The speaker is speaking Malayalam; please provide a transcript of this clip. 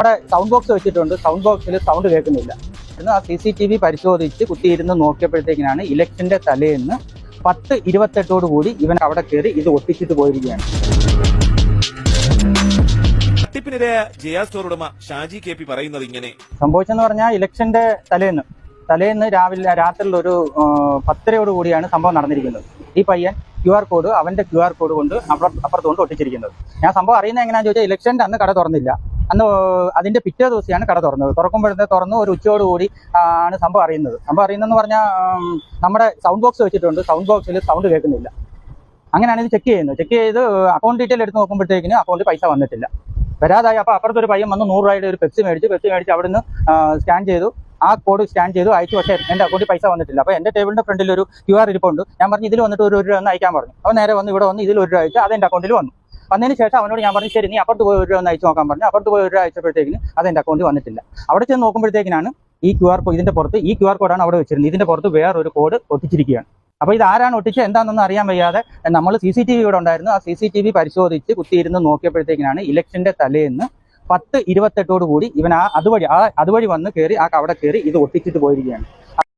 അവിടെ സൗണ്ട് ബോക്സ് വെച്ചിട്ടുണ്ട്. സൗണ്ട് ബോക്സിൽ സൗണ്ട് കേൾക്കുന്നില്ല. എന്ന് ആ സി സി ടി വി പരിശോധിച്ച് കുത്തിയിരുന്ന് നോക്കിയപ്പോഴത്തേക്കിനാണ് ഇലക്ഷന്റെ തലേന്ന് പത്ത് ഇരുപത്തെട്ടോട് കൂടി ഇവൻ അവിടെ കയറി ഇത് ഒട്ടിച്ചിട്ട് പോയിരിക്കുകയാണ്. ജയ സ്റ്റോർ ഉടമ ഷാജി കെ പി പറയുന്നത് ഇങ്ങനെ. സംഭവിച്ചെന്ന് പറഞ്ഞാൽ ഇലക്ഷന്റെ തലേന്ന് തലേന്ന് രാവിലെ രാത്രിയിൽ ഒരു പത്തരയോട് കൂടിയാണ് സംഭവം നടന്നിരിക്കുന്നത്. ഈ പയ്യൻ ക്യു ആർ കോഡ് അവന്റെ ക്യു ആർ കോഡ് കൊണ്ട് അപ്പുറത്തുകൊണ്ട് അപ്പുറത്ത് ഒട്ടിച്ചിരിക്കുന്നത്. ഞാൻ സംഭവം അറിയുന്നത് എങ്ങനെയാണെന്ന് ചോദിച്ചാൽ ഇലക്ഷന്റെ അന്ന് കട തുറന്നില്ല. അന്ന് അതിന്റെ പിറ്റേ ദിവസമാണ് കട തുറന്നത്. തുറക്കുമ്പോഴത്തെ തുറന്ന് ഒരു ഉച്ചയോടുകൂടി ആണ് സംഭവം അറിയുന്നത്. സംഭവം അറിയുന്നതെന്ന് പറഞ്ഞാൽ നമ്മുടെ സൗണ്ട് ബോക്സ് വെച്ചിട്ടുണ്ട്. സൗണ്ട് ബോക്സിൽ സൗണ്ട് കേൾക്കുന്നില്ല. അങ്ങനെയാണ് ഇത് ചെക്ക് ചെയ്യുന്നത്. ചെക്ക് ചെയ്ത് അക്കൗണ്ട് ഡീറ്റെയിൽ എടുത്ത് നോക്കുമ്പോഴത്തേക്കിന് അക്കൗണ്ടിൽ പൈസ വന്നിട്ടില്ല. വരാതായി. അപ്പോൾ അപ്പുറത്ത് ഒരു പയ്യൻ വന്ന് നൂറ് രൂപയുടെ ഒരു പെപ്സി മേടിച്ച് പെപ്സി മേടിച്ച് അവിടുന്ന് സ്കാൻ ചെയ്തു. ആ കോഡ് സ്കാൻ ചെയ്തു. അയച്ചു. പക്ഷേ എന്റെ അക്കൗണ്ടിൽ പൈസ വന്നിട്ടില്ല. അപ്പോൾ എന്റെ ടേബിളിന്റെ ഫ്രണ്ടിൽ ഒരു ക്യു ആർ ഇരിപ്പുണ്ട്. ഞാൻ പറഞ്ഞു ഇതിൽ വന്നിട്ട് ഒരു രൂപ ഒന്ന് അയക്കാൻ പറഞ്ഞു. അപ്പോൾ നേരെ വന്ന് ഇവിടെ വന്ന് ഇതിൽ ഒരു രൂപ അയച്ചു അത് എന്റെ അക്കൗണ്ടിൽ വന്നു. വന്നതിന് ശേഷം അവനോട് ഞാൻ പറഞ്ഞു ശരി നീ അപ്പുറത്ത് പോയി ഒരു ഒന്ന് അയച്ചു നോക്കാൻ പറഞ്ഞു. അപ്പുറത്ത് പോയി ഒരു അയച്ചപ്പോഴത്തേക്കിന് അത് എന്റെ അക്കൗണ്ടിൽ വന്നിട്ടില്ല. അവിടെ ചെന്ന് നോക്കുമ്പോഴത്തേക്കിനാണ് ഈ ക്യു ആർ ഇതിന്റെ പുറത്ത് ഈ ക്യു കോഡാണ് അവിടെ വെച്ചിരുന്നത്. ഇതിന്റെ പുറത്ത് വേറൊരു കോഡ് ഒട്ടിച്ചിരിക്കുകയാണ്. അപ്പോൾ ഇത് ആരാണ് ഒട്ടിച്ച് എന്താണെന്ന് അറിയാൻ വയ്യാതെ നമ്മൾ സി സി ടി വി ഇവിടെ ഉണ്ടായിരുന്നു. ആ സി സി ടി വി പരിശോധിച്ച് കുത്തിയിരുന്ന് നോക്കിയപ്പോഴത്തേക്കിനാണ് ഇലക്ഷന്റെ തലേന്ന് പത്ത് ഇരുപത്തെട്ടോട് കൂടി ഇവൻ ആ അതുവഴി ആ അതുവഴി വന്ന് കയറി ആ അവിടെ കയറി ഇത് ഒട്ടിച്ചിട്ട് പോയിരിക്കുകയാണ്.